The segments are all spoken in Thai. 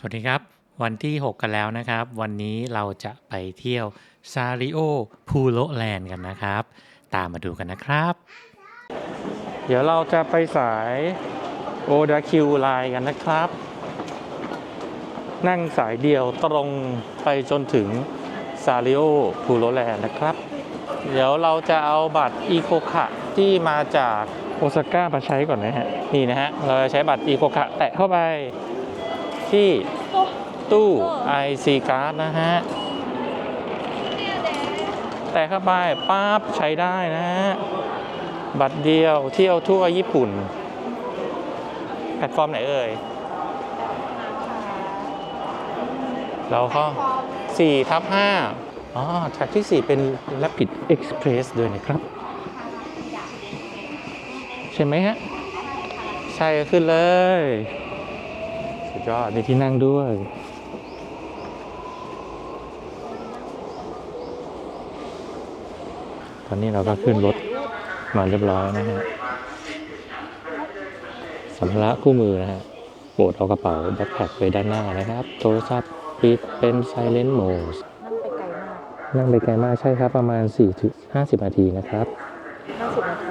สวัสดีครับ วันที่ 6 กันแล้วนะครับ วันนี้เราจะไปเที่ยวซาริโอพูโลแลนด์กันนะครับ ตามมาดูกันนะครับ เดี๋ยวเราจะไปสายโอดาคิวไลน์กันนะครับ นั่งสายเดียวตรงไปจนถึงซาริโอพูโลแลนด์นะครับ เดี๋ยวเราจะเอาบัตรอีโคคะที่มาจากโอซาก้ามาใช้ก่อนนะฮะ นี่นะฮะ เราจะใช้บัตรอีโคคะแตะเข้าไป ที่ตู้ IC card นะฮะ แตะเข้าไปปั๊บใช้ได้นะฮะ บัตรเดียวเที่ยวทั่วญี่ปุ่น แพลตฟอร์มไหนเอ่ย เราก็4ทับ5อ๋อแท็กที่ 4 เป็น Rapid Express ด้วยนะครับ ใช่ไหมฮะ ใช่ขึ้นเลย ยอดมีที่นั่งด้วย ตอนนี้เราก็ขึ้นรถมาเรียบร้อยนะฮะสัมภาระคู่มือนะฮะโปรดเอากระเป๋าแบ็คแพคไว้ด้านหน้านะครับ โทรศัพท์ปิดเป็น Silent Mode นั่งไปไกลมากนั่งไปไกลมากใช่ครับประมาณ4ถึง50 นาทีนะครับ50นาที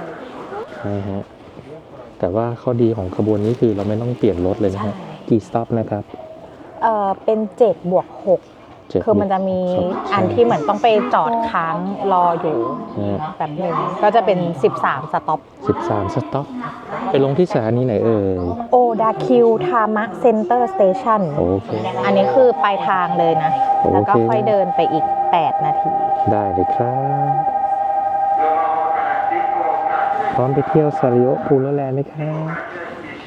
ใช่ฮะแต่ว่าข้อดีของขบวนนี้คือเราไม่ต้องเปลี่ยนรถเลยนะฮะ กี่สต็อปนะครับ เอ่อเป็น7บวกเจ็ด6คือมันจะมีครับอันที่เหมือนต้องไปจอดค้างรออยู่นะฮะแบบหนึ่งก็จะเป็น 13 สต็อป13สต็อปไปลงที่สถานีไหนเอ่ยโอดาคิวทามะเซ็นเตอร์สเตชันโอเค อันนี้คือปลายทางเลยนะ โอเค แล้วก็ค่อยเดินไปอีก 8 นาที ได้เลยครับ พร้อมไปเที่ยวซาริโอพูลแลนด์ไหมครับ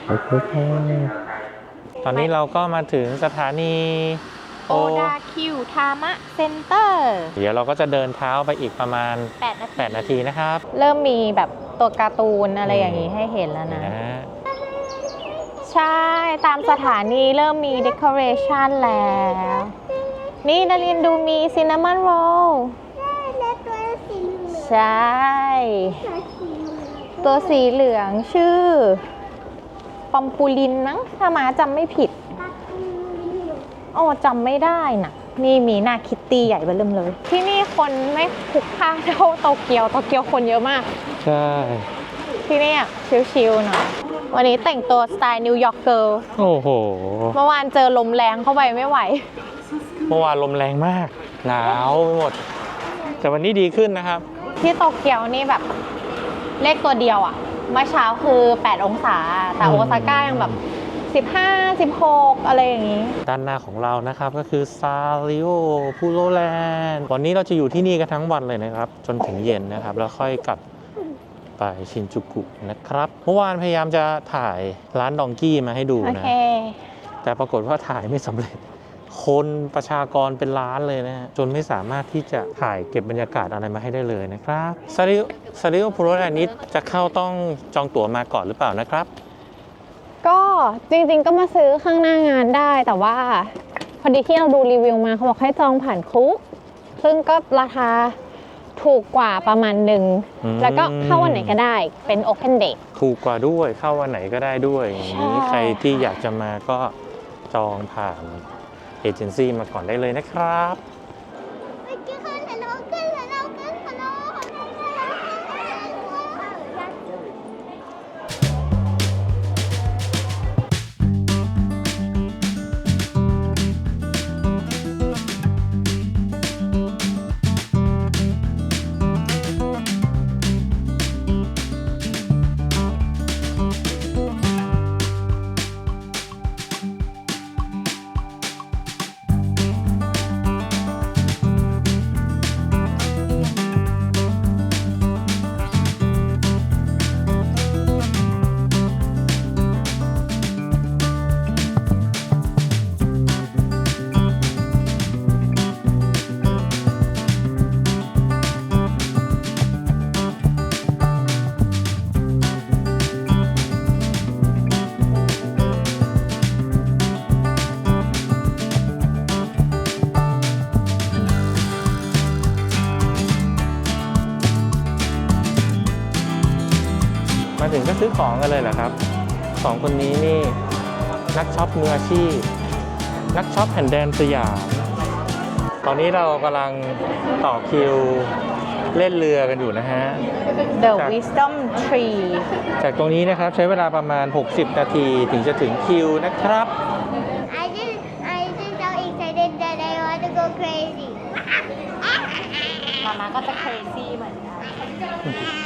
โอเคครับ ตอนนี้เราก็มาถึงสถานีโอดาคิวทามะเซ็นเตอร์ เดี๋ยวเราก็จะเดินเท้าไปอีกประมาณ 8 นาที8นาทีนะครับ เริ่มมีแบบตัวการ์ตูนอะไรอย่างนี้ให้เห็นแล้วนี่นะนะฮะใช่ตามสถานีเริ่มมีเดคอเรชันแล้ว นี่ดารินดูมีซินนามอนโรลและตัวสีเหลืองใช่ตัวสีเหลืองตัวสีเหลืองชื่อ ปอมปูลินมั้งถ้ามาจำไม่ผิดปักมืออยู่โอ้จำไม่ได้นะนี่มีหน้าคิตตี้ใหญ่เบ้อเริ่มเลย ที่นี่คนไม่พลุกพล่านเท่าโตเกียวโตเกียวคนเยอะมาก ใช่ ที่นี่อะชิลๆหน่อยวันนี้แต่งตัวสไตล์นิวยอร์กเกิลโอ้โห เมื่อวานเจอลมแรงเข้าไปไม่ไหว เมื่อวานลมแรงมาก หนาวไปหมด แต่วันนี้ดีขึ้นนะครับ ที่โตเกียวนี่แบบเลขตัวเดียวอะ เมื่อเช้าคือ 8 องศา แต่อืมโอซาก้ายังแบบ 15 16 อะไรอย่างนี้ ด้านหน้าของเรานะครับก็คือซาริโอพูโลแลนด์วันนี้เราจะอยู่ที่นี่กันทั้งวันเลยนะครับ จนถึงเย็นนะครับ แล้วค่อยกลับไปชินจูกุนะครับ เมื่อวานพยายามจะถ่ายร้านดองกี้มาให้ดูโอนะ เค แต่ปรากฏว่าถ่ายไม่สำเร็จ คนประชากรเป็นล้านเลยนะฮะจนไม่สามารถที่จะถ่ายเก็บบรรยากาศอะไรมาให้ได้เลยนะครับซาริโอซาริโอพูโลแลนด์นี้จะเข้าต้องจองตั๋วมาก่อนหรือเปล่านะครับ ก็จริงๆก็มาซื้อข้างหน้างานได้ แต่ว่าพอดีที่เราดูรีวิวมาเขาบอกให้จองผ่านคุก ซึ่งก็ราคาถูกกว่าประมาณหนึ่ง อืม แล้วก็เข้าวันไหนก็ได้เป็น Open Day ถูกกว่าด้วยเข้าวันไหนก็ได้ด้วยอย่างนี้ใช่ ใครที่อยากจะมาก็จองผ่าน เอเจนซี่มาก่อนได้เลยนะครับ ซื้อของกันเลยเหรอครับสองคนนี้นี่นักช็อปมืออาชีพ นักช็อปแผ่นแดนสยามตอนนี้เรากำลังต่อคิวเล่นเรือกันอยู่นะฮะ The จาก Wisdom Tree จากตรงนี้นะครับใช้เวลาประมาณ 60 นาทีถึงจะถึงคิวนะครับ I just I just so excited that I want to go crazy มามาก็จะ crazy เหมือนกัน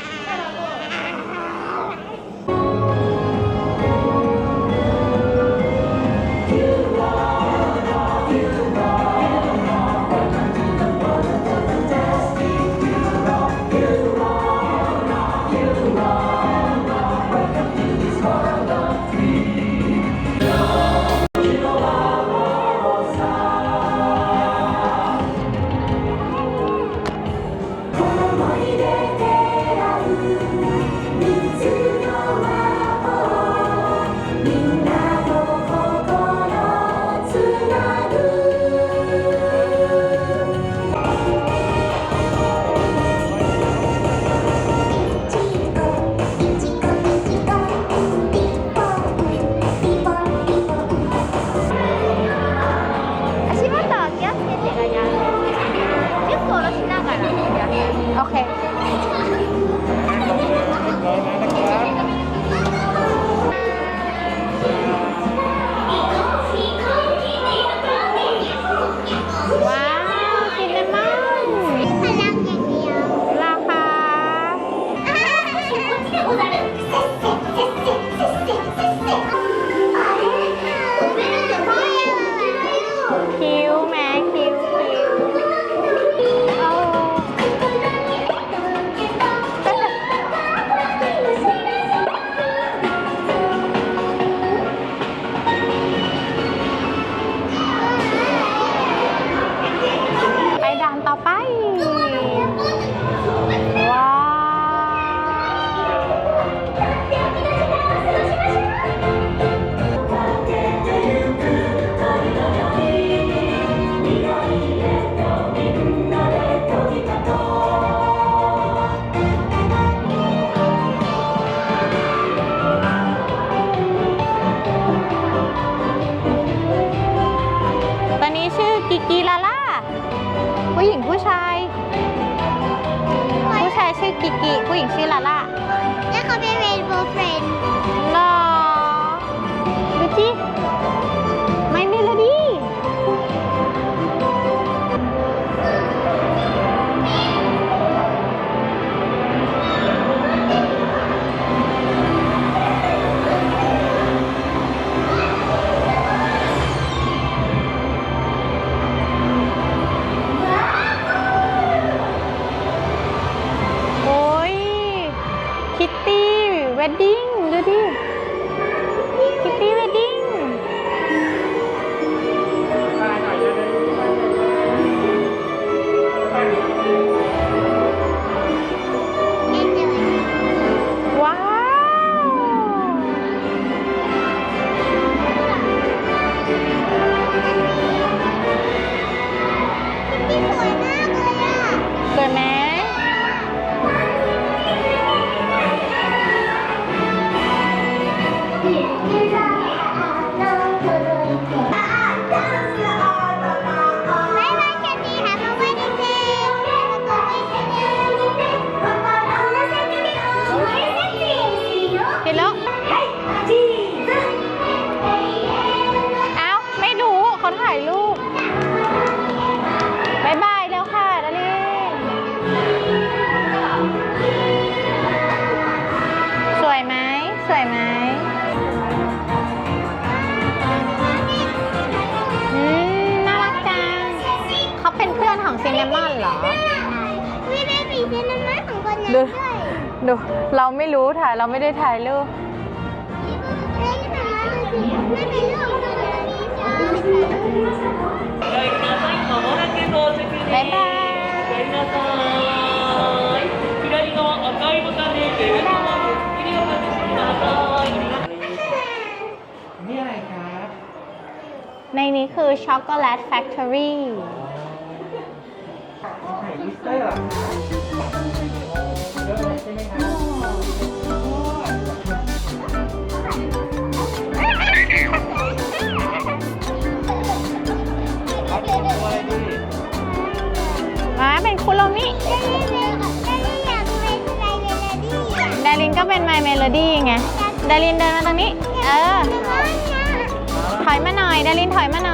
ผู้หญิงผู้ชาย ผู้ชายชื่อกิกิ ผู้หญิงชื่อลาล่า นมอนเหรอ ไม่ได้มีเซนามอนของคนนั้นด้วยดูเราไม่รู้ถ่ายเราไม่ได้ถ่ายรูปบ๊ายบายในนี้คือช็อกโกแลตแฟคทอรี่ ได้เหรอคะเยอะเลยใช่ไหมคะเอาตัวอะรดีมาเป็นคุโรมิดารินก็เป็น My Melody ไง ดารินเดินมาตรงนี้ เออ ถอยมาหน่อย ดารินถอยมาหน่อย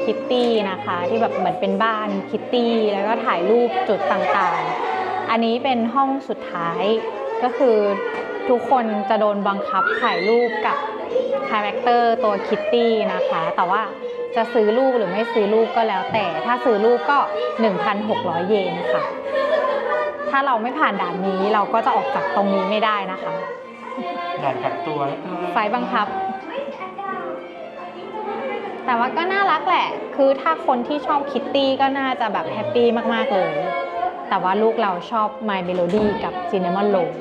Hello Kitty นะคะ ที่แบบเหมือนเป็นบ้านคิตตี้แล้วก็ถ่ายรูปจุดต่างๆ อันนี้เป็นห้องสุดท้ายก็คือทุกคนจะโดนบังคับถ่ายรูปกับคาแรคเตอร์ตัวคิตตี้นะคะ แต่ว่าจะซื้อรูปหรือไม่ซื้อรูปก็แล้วแต่ ถ้าซื้อรูปก็ 1,600 เยนค่ะ ถ้าเราไม่ผ่านด่านนี้เราก็จะออกจากตรงนี้ไม่ได้นะคะ ด่านกักตัวไฟบังคับ แต่ว่าก็น่ารักแหละ คือถ้าคนที่ชอบคิตตี้ก็น่าจะแบบแฮปปี้มาก ๆ เลย แต่ว่าลูกเราชอบ My Melody กับ Cinnamon Roll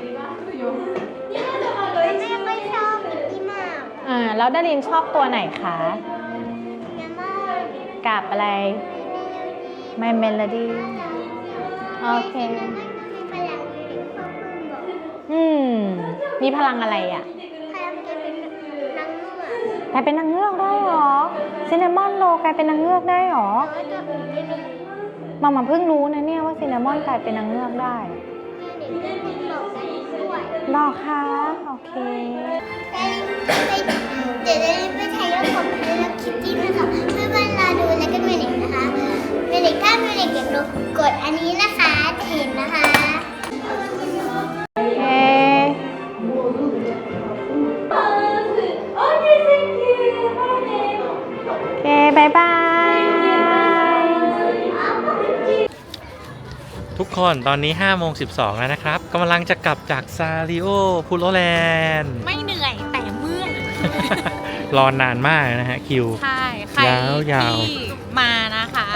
ไม่ค่อยชอบมิกกี้เมาส์อ่าแล้วดารินชอบตัวไหนคะน้ำมันกับอะไร My Melody โอเคมีพลังพ่อเพิ่งบอก อืม มีพลังอะไรอะพลังจะเป็นนางเงือก กลายเป็นนางเงือกได้หรอ Cinnamon Roll กลายเป็นนางเงือกได้หรอแล้วตัวอื่นจะมีมามาเพิ่งรู้นะเนี่ยว่า Cinnamon กลายเป็นนางเงือกได้มีเด็กที่บอกได้ด้วยหรอคะโอเคเดี๋ยวจะไปถ่ายรูปกับเพื่อนคิตตี้นะคะเพื่อนๆรอดูแล้วก็เมเน็กนะคะเมเน็กถ้าเมเน็กอยากดูกดอันนี้นะคะจะเห็นนะคะ ทุกคนตอนนี้5โมง12แล้วนะครับกำลังจะกลับจากซาริโอพูโรแลนด์ ไม่เหนื่อยแต่เมื่อย รอนานมากนะฮะ คิว ใช่ ใครยาวยาวที่มานะคะ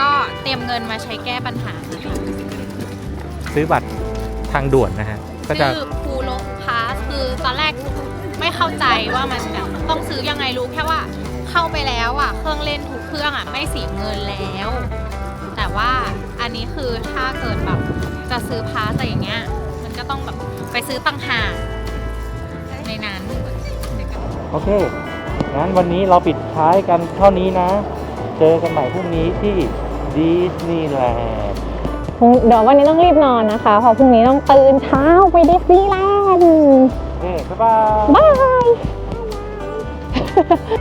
ก็เตรียมเงินมาใช้แก้ปัญหาซื้อบัตรทางด่วนนะฮะ ก็จะชื่อพูโลพาสคือตอนแรกไม่เข้าใจว่ามันแบบต้องซื้อยังไงรู้แค่ว่าเข้าไปแล้วอะ เครื่องเล่นทุกเครื่องอะไม่เสียเงินแล้วแต่ ว่าอันนี้คือถ้าเกิดแบบจะซื้อพาสอะไรอย่างเงี้ย มันก็ต้องแบบไปซื้อต่างหากในนั้นโอเค งั้นวันนี้เราปิดท้ายกันเท่านี้นะ เจอกันใหม่พรุ่งนี้ที่ดิสนีย์แลนด์เดี๋ยววันนี้ต้องรีบนอนนะคะ เพราะพรุ่งนี้ต้องตื่นเช้าไปดิสนีย์แลนด์โอเคบ๊ายบาย บาย